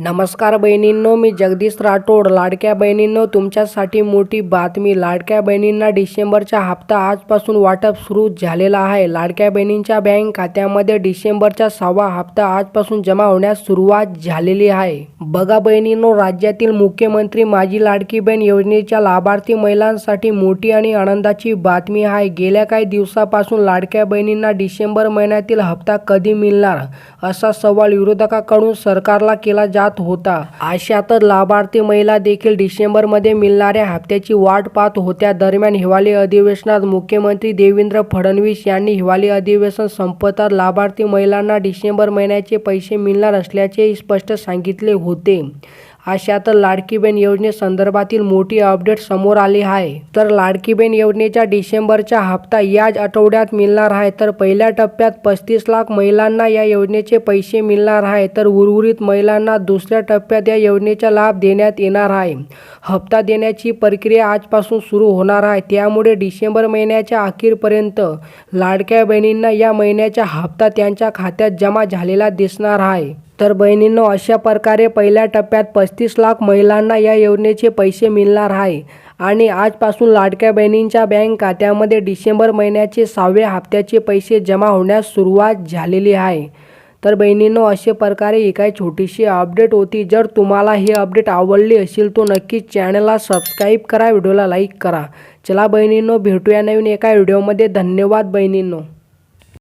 नमस्कार बहिणींनो मी जगदीश राठोड. लाडक्या बहिणींनो तुमच्यासाठी मोठी बातमी. लाडक्या बहिणींना डिसेंबरचा हप्ता आजपासून वाटप सुरू झालेला आहे. लाडक्या बहिणींच्या बँक खात्यामध्ये डिसेंबरचा सहावा हप्ता आजपासून जमा होण्यास सुरुवात झालेली आहे. बघा बहिणींनो राज्यातील मुख्यमंत्री माझी लाडकी बहीण योजनेच्या लाभार्थी महिलांसाठी मोठी आणि आनंदाची बातमी आहे. गेल्या काही दिवसापासून लाडक्या बहिणींना डिसेंबर महिन्यातील हप्ता कधी मिळणार? असा सवाल विरोधकाकडून सरकारला केला जात होता. अशातच लाभार्थी महिला देखील डिसेंबरमध्ये मिळणाऱ्या हप्त्याची वाट पाहत होत्या. दरम्यान हिवाळी अधिवेशनात मुख्यमंत्री देवेंद्र फडणवीस यांनी हिवाळी अधिवेशन संपतात लाभार्थी महिलांना डिसेंबर महिन्याचे पैसे मिळणार असल्याचे स्पष्ट सांगितले होते. अशात तर बहीण योजनेसंदर्भातील मोठी अपडेट समोर आली आहे. तर लाडकीबेन योजनेच्या डिसेंबरचा हप्ता याच आठवड्यात मिळणार आहे. तर पहिल्या टप्प्यात पस्तीस लाख महिलांना या योजनेचे पैसे मिळणार आहे. तर उर्वरित महिलांना दुसऱ्या टप्प्यात या योजनेचा लाभ देण्यात येणार आहे. हप्ता देण्याची प्रक्रिया आजपासून सुरू होणार आहे. त्यामुळे डिसेंबर महिन्याच्या अखेरपर्यंत लाडक्या बहिणींना या महिन्याचा हप्ता त्यांच्या खात्यात जमा झालेला दिसणार आहे. तर बहिणींनो अशा प्रकारे पहिल्या टप्प्यात पस्तीस लाख महिलांना या योजनेचे पैसे मिळणार आहे. आणि आजपासून लाडक्या बहिणींच्या बँक खात्यामध्ये डिसेंबर महिन्याचे सहाव्या हप्त्याचे पैसे जमा होण्यास सुरुवात झालेली आहे. तर बहिणींनो अशा प्रकारे ही काही छोटीशी अपडेट होती. जर तुम्हाला ही अपडेट आवडली असेल तो नक्कीच चॅनलला सबस्क्राईब करा व्हिडिओला लाईक करा. चला बहिणींनो भेटूया नवीन एका व्हिडिओमध्ये. धन्यवाद बहिणींनो.